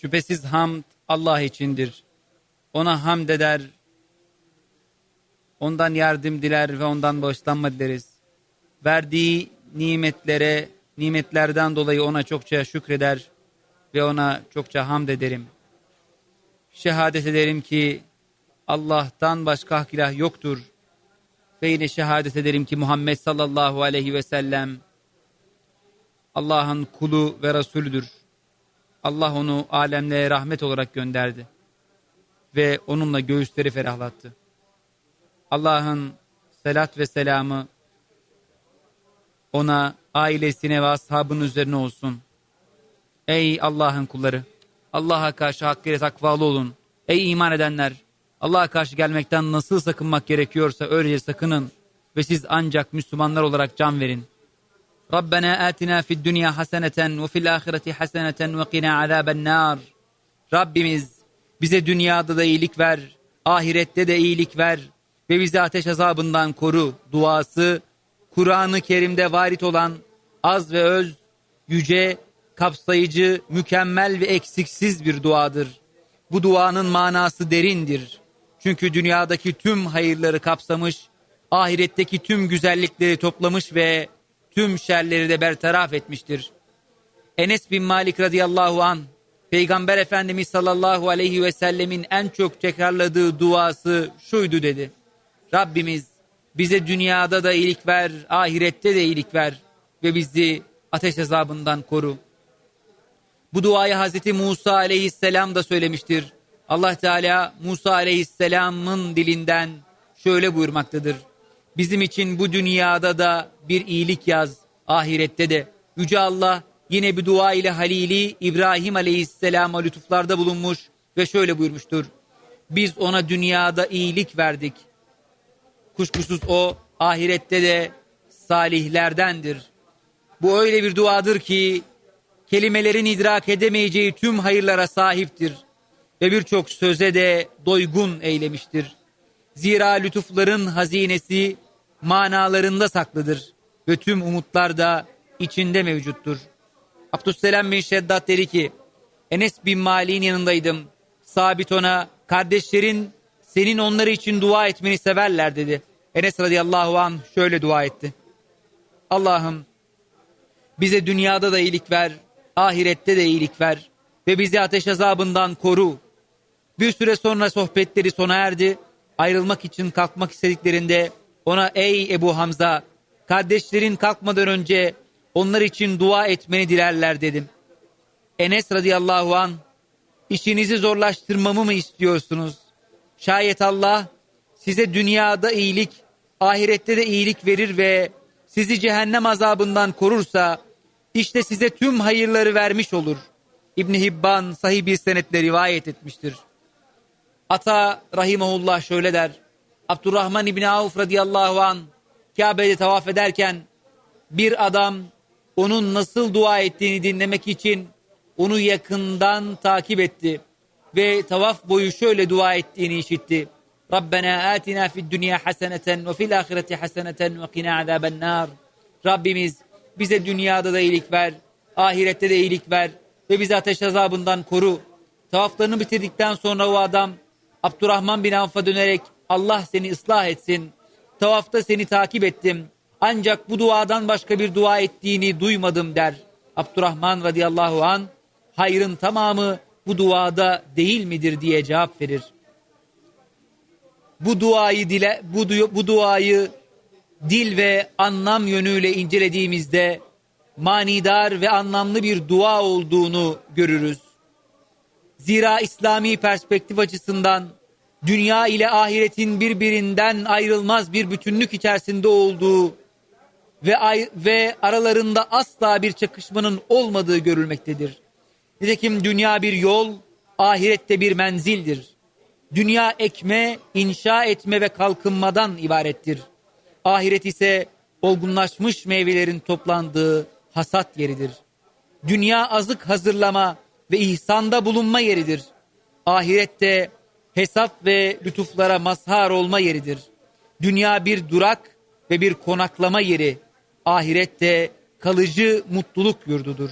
Şüphesiz hamd Allah içindir. Ona hamd eder, ondan yardım diler ve ondan bağışlanma dileriz. Verdiği nimetlere, nimetlerden dolayı ona çokça şükreder ve ona çokça hamd ederim. Şehadet ederim ki Allah'tan başka hak ilah yoktur. Ve yine şehadet ederim ki Muhammed sallallahu aleyhi ve sellem Allah'ın kulu ve Resulüdür. Allah onu alemlere rahmet olarak gönderdi. Ve onunla göğüsleri ferahlattı. Allah'ın selat ve selamı ona, ailesine ve ashabının üzerine olsun. Ey Allah'ın kulları! Allah'a karşı hakkıyla takvalı olun. Ey iman edenler! Allah'a karşı gelmekten nasıl sakınmak gerekiyorsa öylece sakının. Ve siz ancak Müslümanlar olarak can verin. Fid dünya haseneten ve fil ahireti haseneten ve qina azaben nar. Rabbimiz bize dünyada da iyilik ver, ahirette de iyilik ver ve bizi ateş azabından koru duası Kur'an-ı Kerim'de varit olan az ve öz, yüce, kapsayıcı, mükemmel ve eksiksiz bir duadır. Bu duanın manası derindir. Çünkü dünyadaki tüm hayırları kapsamış, ahiretteki tüm güzellikleri toplamış ve tüm şerleri de bertaraf etmiştir. Enes bin Malik radıyallahu an Peygamber Efendimiz sallallahu aleyhi ve sellemin en çok tekrarladığı duası şuydu dedi. Rabbimiz bize dünyada da iyilik ver, ahirette de iyilik ver ve bizi ateş azabından koru. Bu duayı Hazreti Musa aleyhisselam da söylemiştir. Allah Teala Musa aleyhisselamın dilinden şöyle buyurmaktadır. Bizim için bu dünyada da bir iyilik yaz, ahirette de. Yüce Allah yine bir dua ile Halili İbrahim aleyhisselama lütuflarda bulunmuş ve şöyle buyurmuştur. Biz ona dünyada iyilik verdik. Kuşkusuz o ahirette de salihlerdendir. Bu öyle bir duadır ki kelimelerin idrak edemeyeceği tüm hayırlara sahiptir ve birçok söze de doygun eylemiştir. Zira lütufların hazinesi manalarında saklıdır ve tüm umutlar da içinde mevcuttur. Abdüsselam bin Şeddat dedi ki, Enes bin Malik'in yanındaydım. Sabit ona, kardeşlerin senin onları için dua etmeni severler dedi. Enes radıyallahu an şöyle dua etti. Allah'ım bize dünyada da iyilik ver, ahirette de iyilik ver ve bizi ateş azabından koru. Bir süre sonra sohbetleri sona erdi. Ayrılmak için kalkmak istediklerinde ona ey Ebu Hamza kardeşlerin kalkmadan önce onlar için dua etmeni dilerler dedim. Enes radıyallahu an işinizi zorlaştırmamı mı istiyorsunuz? Şayet Allah size dünyada iyilik, ahirette de iyilik verir ve sizi cehennem azabından korursa işte size tüm hayırları vermiş olur. İbn Hibban sahih bir senetle rivayet etmiştir. Ata rahimahullah şöyle der. Abdurrahman İbni Avf radıyallahu an Kabe'de tavaf ederken bir adam onun nasıl dua ettiğini dinlemek için onu yakından takip etti ve tavaf boyu şöyle dua ettiğini işitti. Rabbena atina fid dünya haseneten ve fil ahireti haseneten ve qina azaben nar. Rabbimiz bize dünyada da iyilik ver, ahirette de iyilik ver ve bizi ateş azabından koru. Tavaflarını bitirdikten sonra o adam Abdurrahman bin Avf'a dönerek Allah seni ıslah etsin. Tavafta seni takip ettim. Ancak bu duadan başka bir dua ettiğini duymadım der. Abdurrahman radıyallahu an hayrın tamamı bu duada değil midir diye cevap verir. Bu duayı dile bu, bu duayı dil ve anlam yönüyle incelediğimizde manidar ve anlamlı bir dua olduğunu görürüz. Zira İslami perspektif açısından dünya ile ahiretin birbirinden ayrılmaz bir bütünlük içerisinde olduğu ve ve aralarında asla bir çakışmanın olmadığı görülmektedir. Nitekim dünya bir yol, ahirette bir menzildir. Dünya ekme, inşa etme ve kalkınmadan ibarettir. Ahiret ise olgunlaşmış meyvelerin toplandığı hasat yeridir. Dünya azık hazırlama ve ihsanda bulunma yeridir. Ahirette hesap ve lütuflara mazhar olma yeridir. Dünya bir durak ve bir konaklama yeri. Ahirette kalıcı mutluluk yurdudur.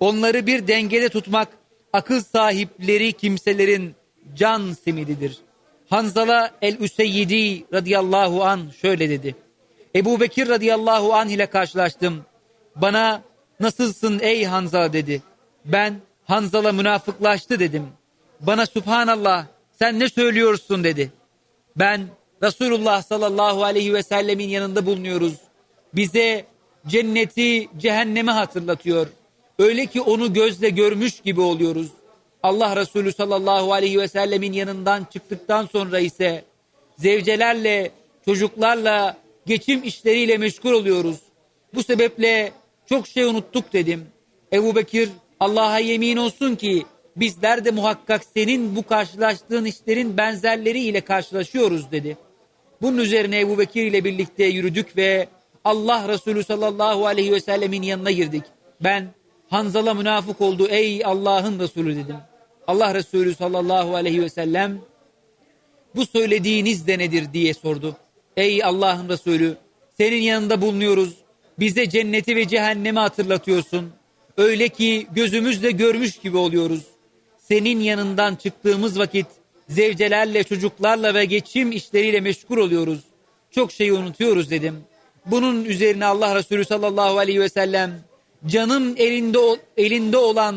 Onları bir dengede tutmak akıl sahipleri kimselerin can simididir. Hanzala el-Üseyyidi radıyallahu an şöyle dedi. Ebu Bekir radıyallahu an ile karşılaştım. Bana nasılsın ey Hanzala dedi. Ben Hanzala münafıklaştı dedim. Bana subhanallah sen ne söylüyorsun dedi. Ben Resulullah sallallahu aleyhi ve sellemin yanında bulunuyoruz. Bize cenneti, cehennemi hatırlatıyor. Öyle ki onu gözle görmüş gibi oluyoruz. Allah Resulü sallallahu aleyhi ve sellemin yanından çıktıktan sonra ise zevcelerle, çocuklarla, geçim işleriyle meşgul oluyoruz. Bu sebeple çok şey unuttuk dedim. Ebu Bekir Allah'a yemin olsun ki bizler de muhakkak senin bu karşılaştığın işlerin benzerleriyle karşılaşıyoruz dedi. Bunun üzerine Ebu Bekir ile birlikte yürüdük ve Allah Resulü sallallahu aleyhi ve sellemin yanına girdik. Ben Hanzala münafık oldu ey Allah'ın Resulü dedim. Allah Resulü sallallahu aleyhi ve sellem bu söylediğiniz de nedir diye sordu. Ey Allah'ın Resulü senin yanında bulunuyoruz. Bize cenneti ve cehennemi hatırlatıyorsun. Öyle ki gözümüzle görmüş gibi oluyoruz. Senin yanından çıktığımız vakit zevcelerle, çocuklarla ve geçim işleriyle meşgul oluyoruz. Çok şeyi unutuyoruz dedim. Bunun üzerine Allah Resulü sallallahu aleyhi ve sellem canım elinde elinde olan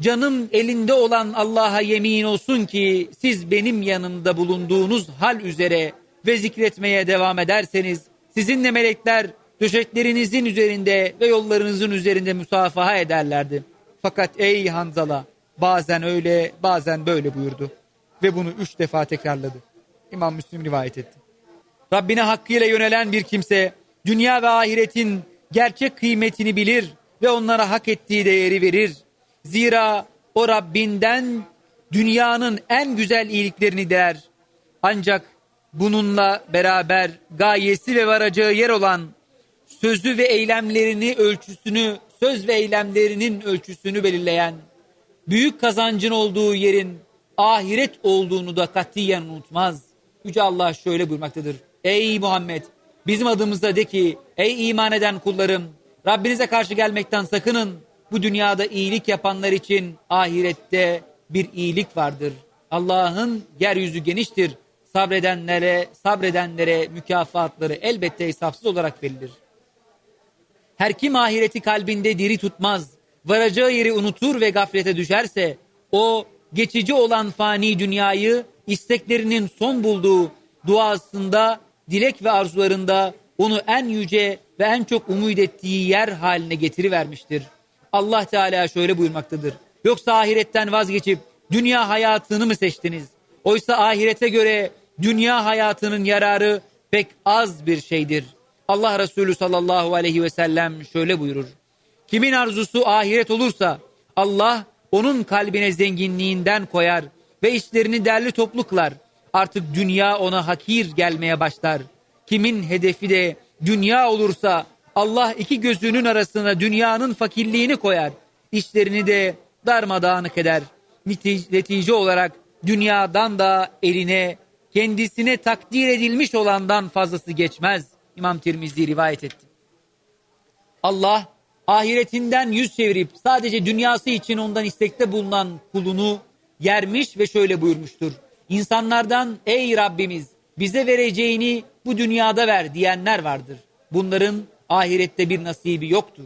canım elinde olan Allah'a yemin olsun ki siz benim yanımda bulunduğunuz hal üzere ve zikretmeye devam ederseniz sizinle melekler döşeklerinizin üzerinde ve yollarınızın üzerinde musafaha ederlerdi. Fakat ey Hanzala bazen öyle bazen böyle buyurdu ve bunu üç defa tekrarladı. İmam Müslim rivayet etti. Rabbine hakkıyla yönelen bir kimse dünya ve ahiretin gerçek kıymetini bilir ve onlara hak ettiği değeri verir. Zira o Rabbinden dünyanın en güzel iyiliklerini der. Ancak bununla beraber gayesi ve varacağı yer olan sözü ve eylemlerini ölçüsünü, söz ve eylemlerinin ölçüsünü belirleyen, büyük kazancın olduğu yerin ahiret olduğunu da katiyen unutmaz. Yüce Allah şöyle buyurmaktadır. Ey Muhammed bizim adımızda de ki ey iman eden kullarım Rabbinize karşı gelmekten sakının. Bu dünyada iyilik yapanlar için ahirette bir iyilik vardır. Allah'ın yeryüzü geniştir. Sabredenlere, sabredenlere mükafatları elbette hesapsız olarak verilir. Her kim ahireti kalbinde diri tutmaz, varacağı yeri unutur ve gaflete düşerse, o geçici olan fani dünyayı isteklerinin son bulduğu duasında, dilek ve arzularında onu en yüce ve en çok umut ettiği yer haline getirivermiştir. Allah Teala şöyle buyurmaktadır. Yoksa ahiretten vazgeçip dünya hayatını mı seçtiniz? Oysa ahirete göre dünya hayatının yararı pek az bir şeydir. Allah Resulü sallallahu aleyhi ve sellem şöyle buyurur. Kimin arzusu ahiret olursa Allah onun kalbine zenginliğinden koyar ve işlerini derli toplu kılar. Artık dünya ona hakir gelmeye başlar. Kimin hedefi de dünya olursa Allah iki gözünün arasına dünyanın fakirliğini koyar. İşlerini de darmadağınık eder. Netice olarak dünyadan da eline kendisine takdir edilmiş olandan fazlası geçmez. İmam Tirmizi rivayet etti. Allah ahiretinden yüz çevirip sadece dünyası için ondan istekte bulunan kulunu yermiş ve şöyle buyurmuştur. İnsanlardan ey Rabbimiz bize vereceğini bu dünyada ver diyenler vardır. Bunların ahirette bir nasibi yoktur.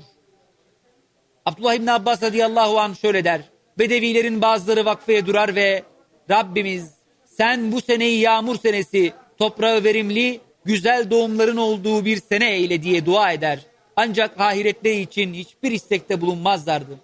Abdullah İbni Abbas radıyallahu anh şöyle der. Bedevilerin bazıları vakfeye durar ve Rabbimiz sen bu seneyi yağmur senesi toprağı verimli güzel doğumların olduğu bir sene eyle diye dua eder. Ancak ahiretleri için hiçbir istekte bulunmazlardı.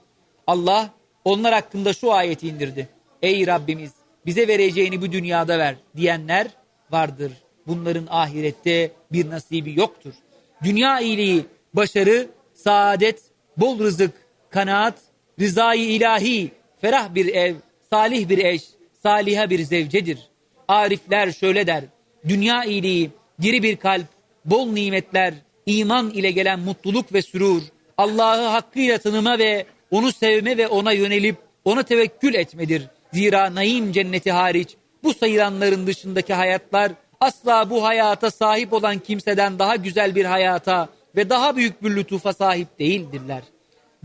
Allah onlar hakkında şu ayeti indirdi. Ey Rabbimiz bize vereceğini bu dünyada ver diyenler vardır. Bunların ahirette bir nasibi yoktur. Dünya iyiliği, başarı, saadet, bol rızık, kanaat, rızayı ilahi, ferah bir ev, salih bir eş, saliha bir zevcedir. Arifler şöyle der. Dünya iyiliği, diri bir kalp, bol nimetler, iman ile gelen mutluluk ve sürur, Allah'ı hakkıyla tanıma ve onu sevme ve ona yönelip ona tevekkül etmedir. Zira naim cenneti hariç bu sayılanların dışındaki hayatlar asla bu hayata sahip olan kimseden daha güzel bir hayata ve daha büyük bir lütufa sahip değildirler.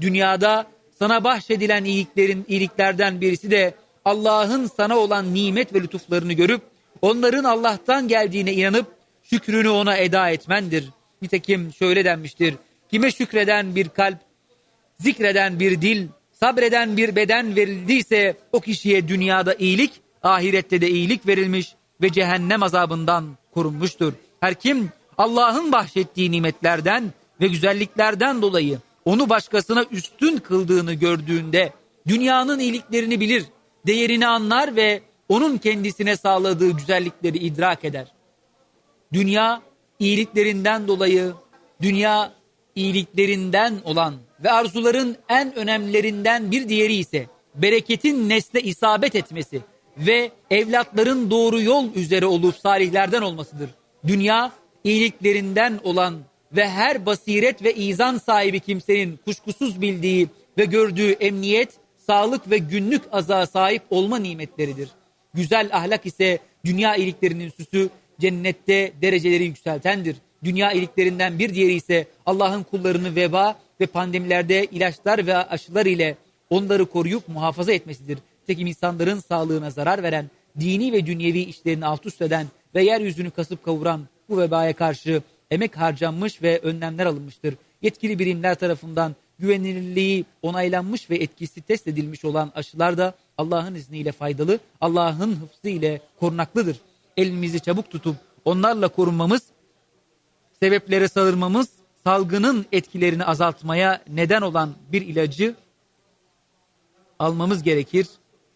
Dünyada sana bahşedilen iyiliklerin iyiliklerden birisi de Allah'ın sana olan nimet ve lütuflarını görüp onların Allah'tan geldiğine inanıp şükrünü ona eda etmendir. Nitekim şöyle denmiştir. Kime şükreden bir kalp, zikreden bir dil, sabreden bir beden verildiyse o kişiye dünyada iyilik, ahirette de iyilik verilmiş ve cehennem azabından korunmuştur. Her kim Allah'ın bahşettiği nimetlerden ve güzelliklerden dolayı onu başkasına üstün kıldığını gördüğünde dünyanın iyiliklerini bilir, değerini anlar ve onun kendisine sağladığı güzellikleri idrak eder. Dünya iyiliklerinden dolayı, dünya iyiliklerinden olan ve arzuların en önemlilerinden bir diğeri ise bereketin nesle isabet etmesi ve evlatların doğru yol üzere olup salihlerden olmasıdır. Dünya iyiliklerinden olan ve her basiret ve izan sahibi kimsenin kuşkusuz bildiği ve gördüğü emniyet, sağlık ve günlük aza sahip olma nimetleridir. Güzel ahlak ise dünya iyiliklerinin süsü, cennette dereceleri yükseltendir. Dünya iyiliklerinden bir diğeri ise Allah'ın kullarını veba ve pandemilerde ilaçlar ve aşılar ile onları koruyup muhafaza etmesidir. Tekim insanların sağlığına zarar veren, dini ve dünyevi işlerini alt üst eden ve yeryüzünü kasıp kavuran bu vebaya karşı emek harcanmış ve önlemler alınmıştır. Yetkili birimler tarafından güvenilirliği onaylanmış ve etkisi test edilmiş olan aşılar da Allah'ın izniyle faydalı, Allah'ın hıfzı ile korunaklıdır. Elimizi çabuk tutup onlarla korunmamız, sebeplere sarılmamız, salgının etkilerini azaltmaya neden olan bir ilacı almamız gerekir.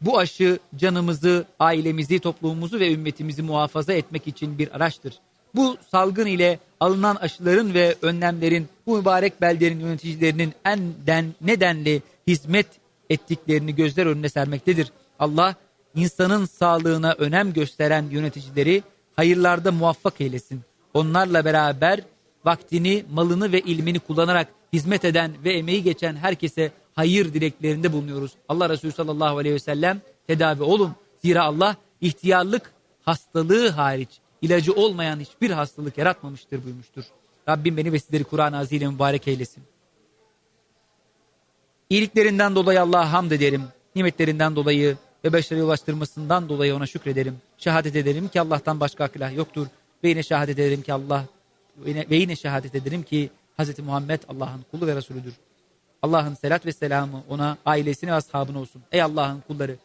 Bu aşı canımızı, ailemizi, toplumumuzu ve ümmetimizi muhafaza etmek için bir araçtır. Bu salgın ile alınan aşıların ve önlemlerin bu mübarek beldenin yöneticilerinin en den, nedenli hizmet ettiklerini gözler önüne sermektedir. Allah insanın sağlığına önem gösteren yöneticileri hayırlarda muvaffak eylesin. Onlarla beraber vaktini, malını ve ilmini kullanarak hizmet eden ve emeği geçen herkese hayır dileklerinde bulunuyoruz. Allah Resulü sallallahu aleyhi ve sellem tedavi olun. Zira Allah ihtiyarlık hastalığı hariç ilacı olmayan hiçbir hastalık yaratmamıştır buyurmuştur. Rabbim beni ve sizleri Kur'an-ı Azim mübarek eylesin. İyiliklerinden dolayı Allah'a hamd ederim. Nimetlerinden dolayı ve başarıya ulaştırmasından dolayı ona şükrederim. Şehadet ederim ki Allah'tan başka ilah yoktur. Ve yine şehadet ederim ki Allah ve yine şehadet ederim ki Hz. Muhammed Allah'ın kulu ve Resulüdür. Allah'ın selat ve selamı ona, ailesine ve ashabına olsun. Ey Allah'ın kulları!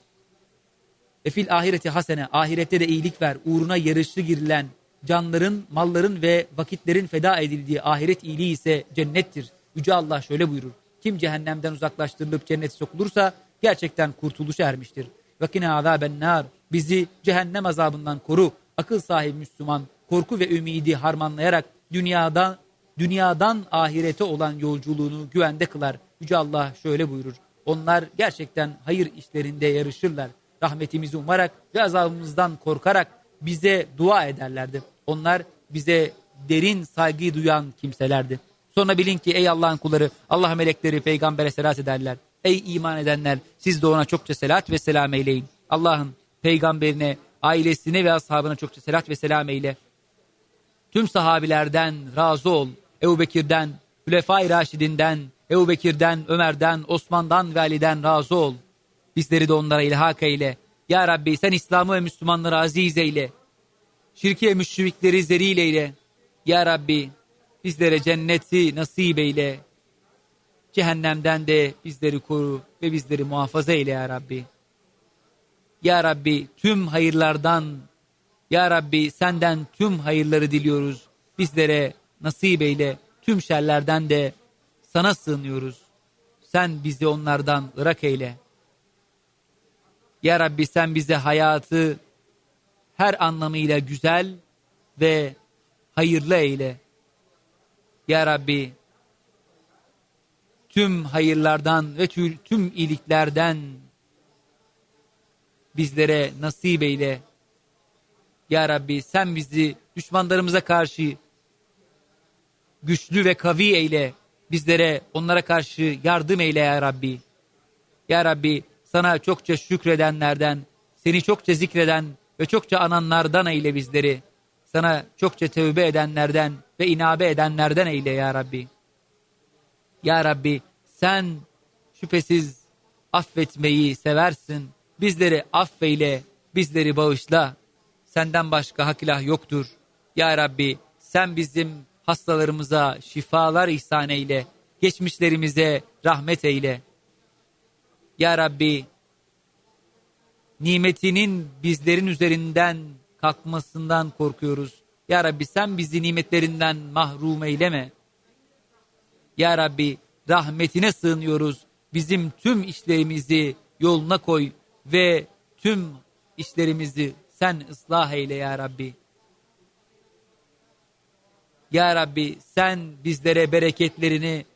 Ve fil ahireti hasene, ahirette de iyilik ver. Uğruna yarışlı girilen canların, malların ve vakitlerin feda edildiği ahiret iyiliği ise cennettir. Yüce Allah şöyle buyurur. Kim cehennemden uzaklaştırılıp cennete sokulursa gerçekten kurtuluşa ermiştir. Vakine azaben nar. Bizi cehennem azabından koru. Akıl sahibi Müslüman korku ve ümidi harmanlayarak dünyadan dünyadan ahirete olan yolculuğunu güvende kılar. Yüce Allah şöyle buyurur. Onlar gerçekten hayır işlerinde yarışırlar. Rahmetimizi umarak ve azabımızdan korkarak bize dua ederlerdi. Onlar bize derin saygı duyan kimselerdi. Sonra bilin ki ey Allah'ın kulları Allah melekleri peygambere selat ederler. Ey iman edenler siz de ona çokça selat ve selam eyleyin. Allah'ın peygamberine, ailesine ve ashabına çokça selat ve selam eyle. Tüm sahabilerden razı ol. Ebu Bekir'den, Hülefai Raşidinden, Ebu Bekir'den, Ömer'den, Osman'dan ve Ali'den razı ol. Bizleri de onlara ilhak eyle. Ya Rabbi sen İslam'ı ve Müslümanları aziz eyle. Şirki ve müşrikleri zelil eyle. Ya Rabbi bizlere cenneti nasip eyle. Cehennemden de bizleri koru ve bizleri muhafaza eyle ya Rabbi. Ya Rabbi tüm hayırlardan, Ya Rabbi senden tüm hayırları diliyoruz. Bizlere nasip eyle. Tüm şerlerden de sana sığınıyoruz. Sen bizi onlardan ırak eyle. Ya Rabbi sen bize hayatı her anlamıyla güzel ve hayırlı eyle. Ya Rabbi tüm hayırlardan ve tüm iyiliklerden bizlere nasip eyle. Ya Rabbi sen bizi düşmanlarımıza karşı güçlü ve kavi eyle. Bizlere onlara karşı yardım eyle ya Rabbi. Ya Rabbi sana çokça şükredenlerden, seni çokça zikreden ve çokça ananlardan eyle bizleri. Sana çokça tövbe edenlerden ve inabe edenlerden eyle ya Rabbi. Ya Rabbi sen şüphesiz affetmeyi seversin. Bizleri affeyle, bizleri bağışla. Senden başka hak ilah yoktur. Ya Rabbi sen bizim hastalarımıza şifalar ihsan eyle. Geçmişlerimize rahmet eyle. Ya Rabbi nimetinin bizlerin üzerinden kalkmasından korkuyoruz. Ya Rabbi sen bizi nimetlerinden mahrum eyleme. Ya Rabbi rahmetine sığınıyoruz. Bizim tüm işlerimizi yoluna koy ve tüm işlerimizi sen ıslah eyle ya Rabbi. Ya Rabbi sen bizlere bereketlerini,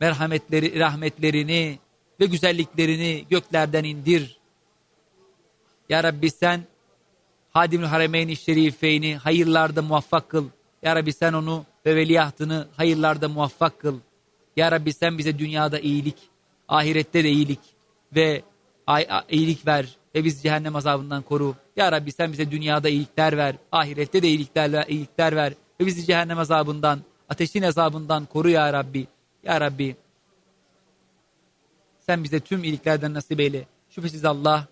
merhametleri, rahmetlerini ve güzelliklerini göklerden indir. Ya Rabbi sen Hadimül Haremeyn-i Şerifeyni hayırlarda muvaffak kıl. Ya Rabbi sen onu ve veliahtını hayırlarda muvaffak kıl. Ya Rabbi sen bize dünyada iyilik, ahirette de iyilik ve iyilik ver ve biz cehennem azabından koru. Ya Rabbi sen bize dünyada iyilikler ver, ahirette de iyilikler, iyilikler ver ve bizi cehennem azabından, ateşin azabından koru ya Rabbi. Ya Rabbi sen bize tüm iyiliklerden nasip eyle. Şüphesiz Allah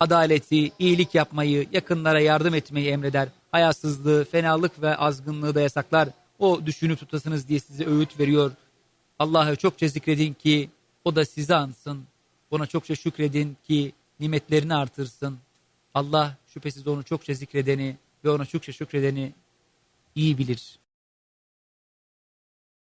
adaleti, iyilik yapmayı, yakınlara yardım etmeyi emreder. Hayasızlığı, fenalık ve azgınlığı da yasaklar. O düşünüp tutasınız diye size öğüt veriyor. Allah'ı çokça zikredin ki o da sizi ansın. Ona çokça şükredin ki nimetlerini artırsın. Allah şüphesiz onu çokça zikredeni ve ona çokça şükredeni iyi bilir.